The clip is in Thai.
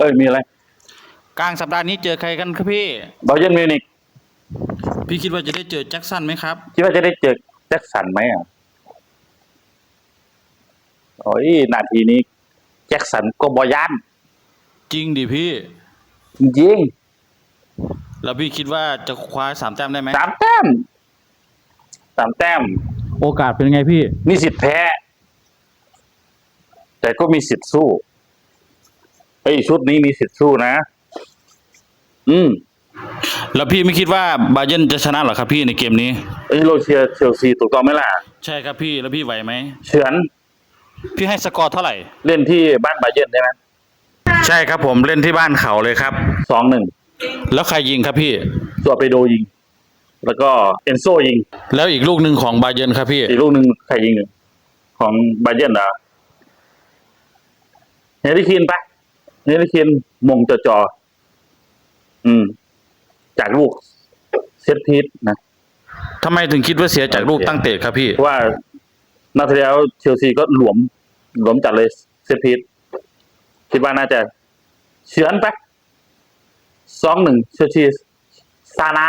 เอ้ยมีอะไร กลางสัปดาห์นี้เจอใครกันครับพี่ บาเยิร์นมิวนิกพี่คิดว่าจะได้เจอแจ็คสันไหมครับ คิดว่าจะได้เจอแจ็คสันไหมอะโอ้ยนาทีนี้ แจ็คสันก็บอยันจริงดิพี่ จริงแล้วพี่คิดว่าจะคว้าสามแต้มได้ไหมๆสามแต้มสามแต้ม โอกาสเป็นไงพี่ มีสิทธิ์แพ้ แต่ก็มีสิทธิ์สู้ ไอ้ยชุดนี้มีสิทธิ์สู้นะ อืม แล้วพี่ไม่คิดว่าบาเยร์นจะชนะเหรอครับพี่ในเกมนี้ไอ้ยโรเชียร์เชลซีถูกต้องไหมล่ะ ใช่ครับพี่แล้วพี่ไหวไหม เฉือนพี่ให้สกอร์เท่าไหร่ เล่นที่บ้านบาเยิร์นใช่ไหมใช่ครับผมเล่นที่บ้านเขาเลยครับ สองหนึ่งแล้วใครยิงครับพี่ ตัวไปโดยิง แล้วก็เอนโซยิง แล้วอีกลูกหนึ่งของบาเยร์นครับพี่ อีกลูกหนึ่งใครยิงหนึ่งของบาเยิร์นเหรอเฮริคินปะ เฮริคินมงจอจอๆอืม จากลูกเซตพีทนะทำไมถึงคิดว่าเสียจากลูกตั้งเตะครับพี่ เพราะว่านัดที่แล้วเชลซีก็หลวม หลวมจัดเลยเซตพีทคิดว่าน่าจะเฉือนปะสองหนึ่งเชลซีซานะ